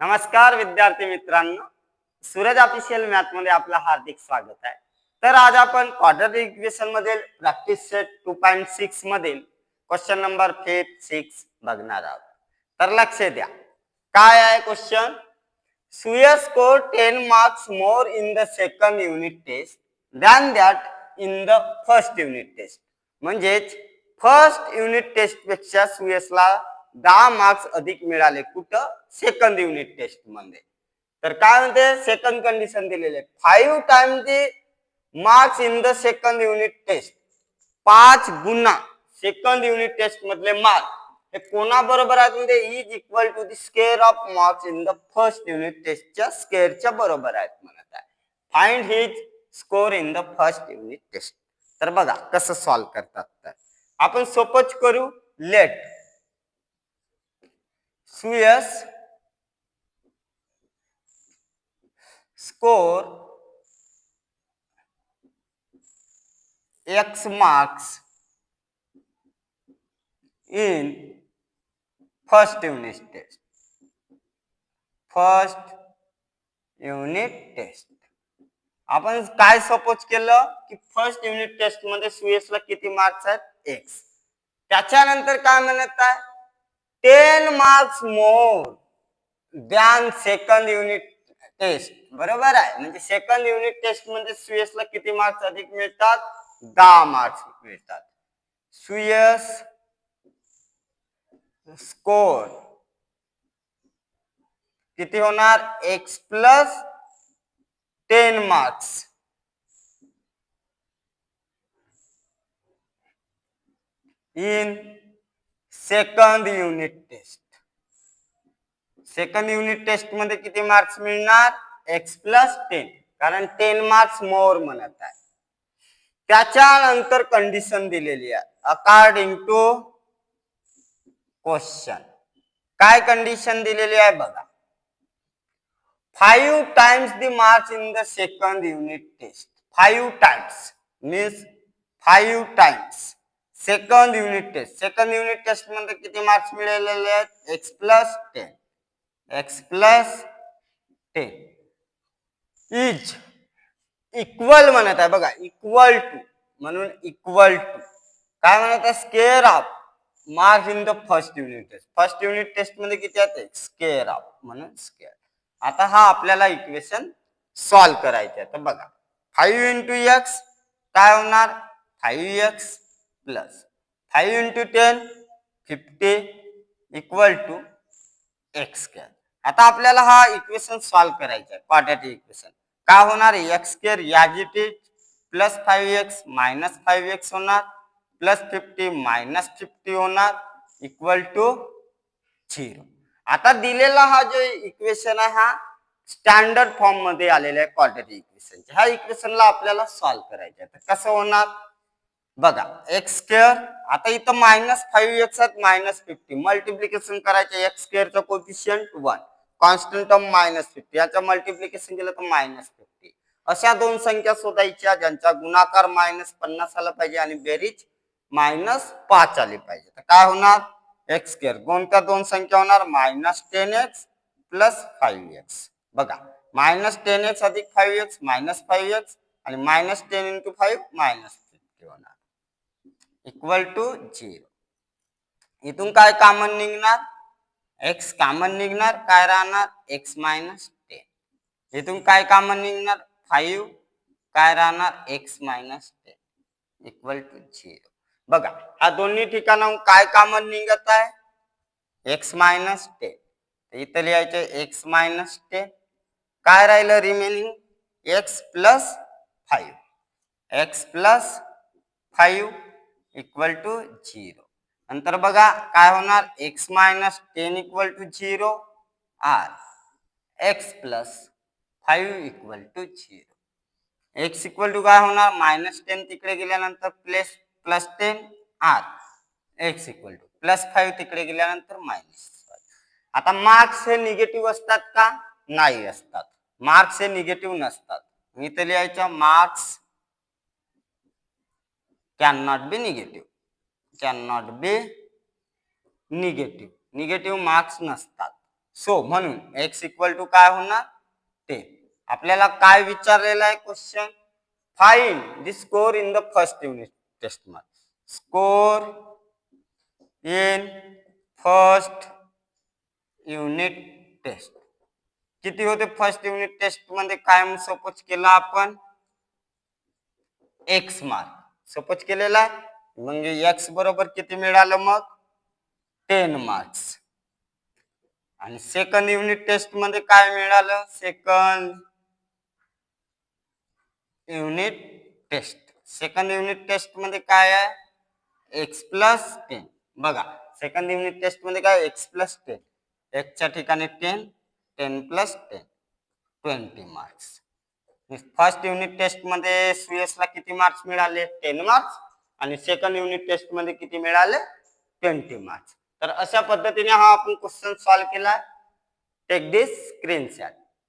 नमस्कार विद्यार्थी मित्रांनो. सूरज ऑफिशियल मॅथमध्ये आपलं हार्दिक स्वागत आहे. तर आज आपण क्वाड्रेटिक इक्वेशन मधील practice set two point six मधील क्वेश्चन नंबर फिफ्थ सिक्स बघणार आहोत. तर लक्ष द्या. काय आहे question Suyash score ten marks more in the second unit test than that in the first unit test म्हणजेच फर्स्ट युनिट टेस्टपेक्षा सुयसला दहा मार्क्स अधिक मिळाले कुठं? सेकंड युनिट टेस्टमध्ये. तर काय म्हणते? सेकंड कंडिशन दिलेले. Five time the marks in the second unit test पाच गुन्हा सेकंड युनिट टेस्ट मधले मार्क हे कोणा बरोबर आहेत? म्हणजे is equal to the square of marks in the first unit टेस्टच्या स्केअरच्या बरोबर आहेत म्हणत आहे. Find his score in the first unit test तर बघा कसं सॉल्व्ह करतात तर. आपण सोपच करू. Let Suyash score X marks in first unit taste. First unit test. आपण काय सपोज केलं की फर्स्ट युनिट टेस्टमध्ये सुयसला किती मार्क्स आहेत? एक्स. त्याच्यानंतर काय म्हणत आहे? Ten marks more than second unit test बरोबर आहे? म्हणजे सेकंड युनिट टेस्टमध्ये सुयसला किती मार्क्स अधिक मिळतात? दहा मार्क्स मिळतात. सुयस स्कोर किती होणार? X plus ten marks in second unit test second unit टेस्टमध्ये किती मार्क्स मिळणार? एक्स प्लस टेन कारण टेन मार्क्स मोर म्हणत आहे. त्याच्यानंतर कंडिशन दिलेली आहे. अकॉर्डिंग टू क्वेश्चन काय कंडिशन दिलेली आहे बघा. Five times the marks in the second unit test five times means five times second unit test second unit टेस्टमध्ये किती मार्क्स मिळालेले आहेत? X plus ten X plus ten is equal म्हणत आहे. बघा इक्वल टू म्हणून इक्वल टू काय म्हणत आहे? Square of marks in the first unit test first unit टेस्टमध्ये किती आहेत? स्केअर ऑफ म्हणून स्केअर आता हा आपल्याला इक्वेशन सॉल्व्ह करायचे आहे. तर बघा फाईव्ह इंटू एक्स काय होणार? Five X plus five into ten fifty equal to X square. आता आपल्याला हा इक्वेशन सॉल्व्ह करायचा आहे क्वाड्रेटिक इक्वेशन. का होणार X square याजिटी plus five X minus five X होणार प्लस फिफ्टी मायनस फिफ्टी होणार इक्वल टू झिरो. आता दिलेला हा जो इक्वेशन आहे हा स्टँडर्ड फॉर्ममध्ये आलेला आहे क्वाड्रेटिक इक्वेशन ह्या इक्वेशनला आपल्याला सॉल्व्ह करायचं आहे. तर कसं होणार? बघा एक्स स्क्वेअर आता इथं मायनस फाईव्ह एक्स आहेत मायनस फिफ्टी मल्टिप्लिकेशन करायचं X स्क्वेअरचं coefficient one constant of minus fifty याचं मल्टिप्लिकेशन केलं तर मायनस फिफ्टी अशा दोन संख्या शोधायच्या ज्यांचा गुणाकार मायनस पन्नास आला पाहिजे आणि बेरीज मायनस पाच आली पाहिजे. तर काय होणार? एक्स स्क्वेअर कोणत्या दोन संख्या होणार? Minus ten X plus five X बघा मायनस टेन एक्स अधिक five X minus five X आणि minus ten into five minus fifty होणार. इक्वल टू झिरो इथून काय कॉमन निघणार? एक्स कॉमन निघणार काय राहणार? एक्स मायनस टेन इथून काय कॉमन निघणार? फाईव्ह काय राहणार? X minus ten equal to zero बघा हा दोन्ही ठिकाणाहून काय कॉमन निघत आहे? एक्स मायनस टेन इथं लिहायचे एक्स मायनस टेन काय राहिलं remaining X plus five X plus five equal to zero नंतर बघा काय होणार? X minus ten equal to zero or X plus five equal to zero X equal to काय होणार? मायनस टेन तिकडे गेल्यानंतर plus plus ten or X equal to plus five तिकडे गेल्यानंतर मायनस आता मार्क्स हे निगेटिव्ह असतात का? नाही असतात. मार्क्स हे निगेटिव्ह नसतात. मी तर लिहायचं marks cannot be negative. Cannot be negative. Negative marks नसतात. सो म्हणून एक्स इक्वल टू काय होणार? ते आपल्याला काय विचारलेलं आहे question find the score in the first unit टेस्टमध्ये score in first unit test किती होते फर्स्ट युनिट टेस्टमध्ये? काय सपोज केला आपण? एक्स मार्क सपोज केलेला आहे. म्हणजे एक्स बरोबर किती मिळालं मग? टेन मार्क्स आणि सेकंड युनिट टेस्टमध्ये काय मिळालं? Second unit test second unit टेस्टमध्ये काय आहे? एक्स प्लस टेन बघा सेकंड युनिट टेस्टमध्ये काय एक्स प्लस टेन एक्सच्या ठिकाणी ten ten plus ten twenty marks first unit टेस्टमध्ये सुयस ला किती मार्क्स मिळाले? टेन मार्क्स आणि सेकंड युनिट टेस्टमध्ये किती मिळाले? ट्वेंटी मार्क्स तर अशा पद्धतीने हा आपण क्वेश्चन सॉल्व्ह केला. Take this screenshot